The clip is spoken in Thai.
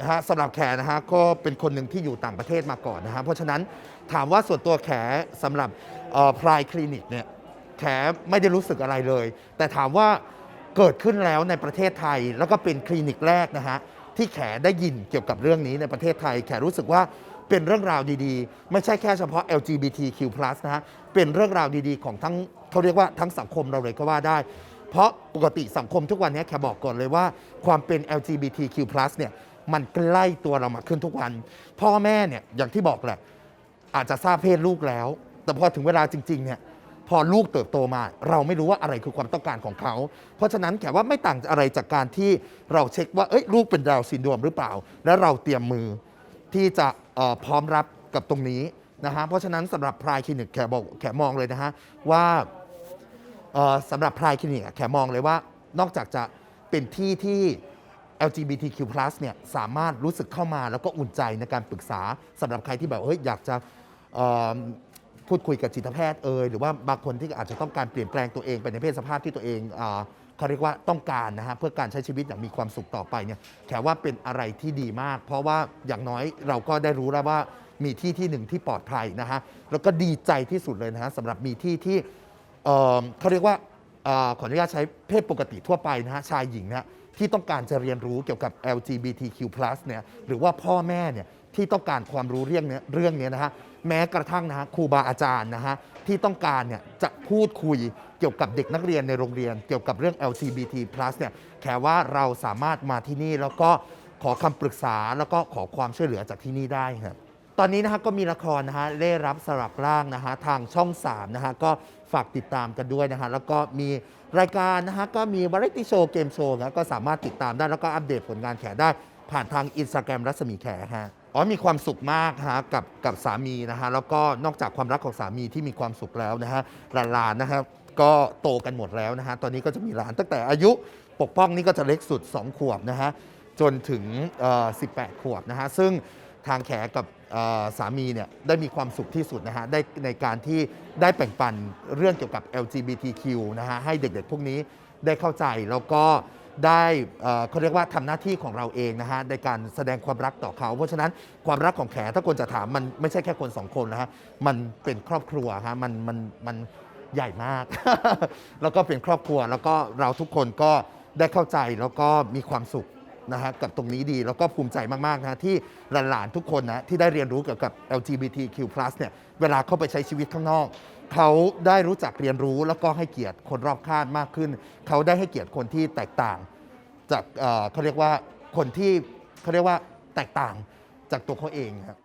นะฮะสำหรับแขนะฮะก็เป็นคนหนึ่งที่อยู่ต่างประเทศมาก่อนนะฮะเพราะฉะนั้นถามว่าส่วนตัวแขสำหรับพรายคลินิกเนี่ยแขไม่ได้รู้สึกอะไรเลย แต่ถามว่าเกิดขึ้นแล้วในประเทศไทยแล้วก็เป็นคลินิกแรกนะฮะที่แขได้ยินเกี่ยวกับเรื่องนี้ในประเทศไทย แขรู้สึกว่าเป็นเรื่องราวดีๆ ไม่ใช่แค่เฉพาะ LGBTQ+ นะฮะเป็นเรื่องราวดีๆ ของทั้งเขาเรียกว่าทั้งสังคมเราเลยก็ว่าได้ เพราะปกติสังคมทุกวันนี้แขบอกก่อนเลยว่าความเป็น LGBTQ+ เนี่ย มันใกล้ตัวเรามาขึ้นทุกวัน พ่อแม่เนี่ยอย่างที่บอกแหละ อาจจะทราบเพศลูกแล้ว แต่พอถึงเวลาจริง ๆ เนี่ยพอลูกเติบโตมา เราไม่รู้ว่าอะไรคือความต้องการของเขา เพราะฉะนั้นแขว่าไม่ต่างอะไรจากการที่เราเช็คว่าเอ้ยลูกเป็นดาวซินโดรมหรือเปล่า และเราเตรียมมือที่จะเอ่อพร้อมรับกับตรงนี้นะฮะเพราะฉะนั้นสำหรับพรายคลินิกแขบอกแขมองเลยนะฮะว่าเอ่อสำหรับพรายคลินิกแขมองเลยว่านอกจากจะเป็นที่ที่ LGBTQ+ เนี่ยสามารถรู้สึกเข้ามาแล้วก็อุ่นใจในการปรึกษาสำหรับใครที่แบบเฮ้ยอยากจะพูดคุยกับจิตแพทย์เอยหรือว่าบางคนที่อาจจะต้องการเปลี่ยนแปลงตัวเองไปในเพศสภาพที่ตัวเองเขาเรียกว่าต้องการนะฮะเพื่อการใช้ชีวิตอย่างมีความสุขต่อไปเนี่ยแขว่าเป็นอะไรที่ดีมาก เพราะว่าอย่างน้อยเราก็ได้รู้แล้วว่ามีที่ที่หนึ่งที่ปลอดภัยนะฮะแล้วก็ดีใจที่สุดเลยนะฮะสำหรับมีที่ที่เขาเรียกว่าขออนุญาตใช้เพศปกติทั่วไปนะฮะชายหญิงนะ ที่ต้องการจะเรียนรู้เกี่ยวกับ LGBTQ+ เนี่ยหรือว่าพ่อแม่เนี่ยที่ต้องการความรู้เรื่องเนี้ยเรื่องเนี้ยนะฮะแม้กระทั่งนะฮะครูบาอาจารย์นะฮะที่ต้องการเนี่ยจะพูดคุยเกี่ยวกับเด็กนักเรียนในโรงเรียน เกี่ยวกับเรื่อง LGBT+ เนี่ยแค่ว่าเราสามารถมาที่นี่แล้วก็ขอคำปรึกษาแล้วก็ขอความช่วยเหลือจากที่นี่ได้ครับ ตอนนี้นะฮะก็มีละครนะฮะเล่รับสลับร่างนะฮะทางช่อง3นะฮะก็ฝากติดตามกันด้วยนะฮะแล้วก็มีรายการนะฮะก็มีวาไรตี้โชว์เกมโชว์นะก็สามารถติดตามได้แล้วก็อัปเดตผลงานแขได้ผ่านทางอินสตาแกรมรัศมีแขฮะอ๋อมีความสุขมากฮะกับกับสามีนะฮะแล้วก็นอกจากความรักของสามีที่มีความสุขแล้วนะฮะหลานๆนะครับก็โตกันหมดแล้วนะฮะตอนนี้ก็จะมีหลานตั้งแต่อายุปกป้องนี่ก็จะเล็กสุด 2 ขวบนะฮะจนถึง 18 ขวบนะฮะซึ่ง ทางแขกับสามีเนี่ยได้มีความสุขที่สุดนะฮะได้ในการที่ได้แบ่งปันเรื่องเกี่ยวกับ LGBTQ นะฮะให้เด็กๆ พวกนี้ได้เข้าใจแล้วก็ได้เขาเรียกว่าทำหน้าที่ของเราเองนะฮะในการแสดงความรักต่อเขา เพราะฉะนั้นความรักของแขถ้าคนจะถามมันไม่ใช่แค่คนสองคนนะฮะมันเป็นครอบครัวฮะมันมันมันใหญ่มาก แล้วก็เป็นครอบครัวแล้วก็เราทุกคนก็ได้เข้าใจแล้วก็มีความสุข นะฮะกับตรงนี้ดีแล้วก็ภูมิใจมากๆนะที่หลานๆทุกคนนะที่ได้เรียนรู้เกี่ยวกับ LGBTQ+ เนี่ยเวลาเข้าไปใช้ชีวิตข้างนอกเขาได้รู้จักเรียนรู้แล้วก็ให้เกียรติคนรอบข้างมากขึ้น เขาได้ให้เกียรติคนที่แตกต่าง จากเอ่อเขาเรียกว่าคนที่เขาเรียกว่าแตกต่างจากตัวเขาเองครับ